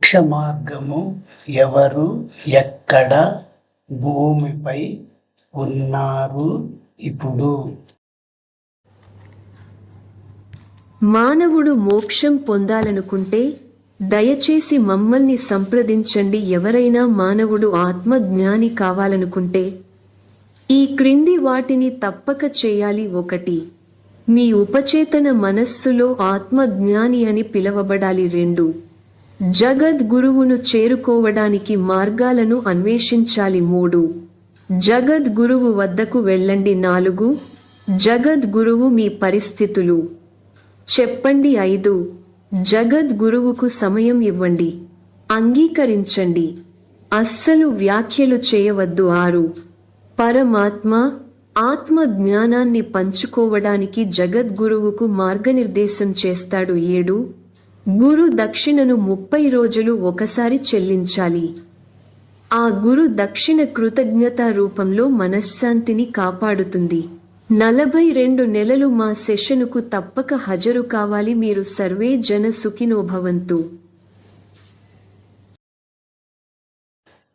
మోక్ష మార్గము ఎవరు ఎక్కడ భూమిపై ఉన్నారు ఇప్పుడు? మానవుడు మోక్షం పొందాలనుకుంటే దయచేసి మమ్మల్ని సంప్రదించండి ఎవరైనా మానవుడు ఆత్మజ్ఞాని కావాలనుకుంటే. ఈ క్రింది వాటిని తప్పక చేయాలి ఒకటి. మీ ఉపచేతన మనస్సులో ఆత్మజ్ఞాని అని పిలవబడాలి రెండు. జగద్గురువును చేరుకోవడానికి మార్గాలను అన్వేషించాలి మూడు. జగద్గురువు వద్దకు వెళ్ళండి నాలుగు. జగద్గురువు మీ పరిస్థితులు. చెప్పండి ఐదు. జగద్గురువుకు సమయం ఇవ్వండి. అంగీకరించండి. అస్సలు వ్యాఖ్యలు చేయవద్దు ఆరు. పరమాత్మ ఆత్మ జ్ఞానాన్ని పంచుకోవడానికి జగద్గురువుకు మార్గనిర్దేశం చేస్తాడు ఏడు. గురు దక్షిణను ముప్పై రోజులు ఒకసారి చెల్లించాలి. ఆ గురు దక్షిణ కృతజ్ఞత రూపంలో మనశ్శాంతిని కాపాడుతుంది. నలభై రెండు నెలలు మా సెషనుకు తప్పక హాజరు కావాలి. మీరు సర్వే జన సుఖినోభవంతు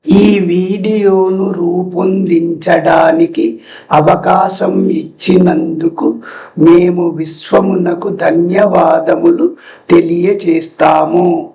ఈ వీడియోను రూపొందించడానికి అవకాశం ఇచ్చినందుకు మేము విశ్వమునకు ధన్యవాదములు తెలియచేస్తాము.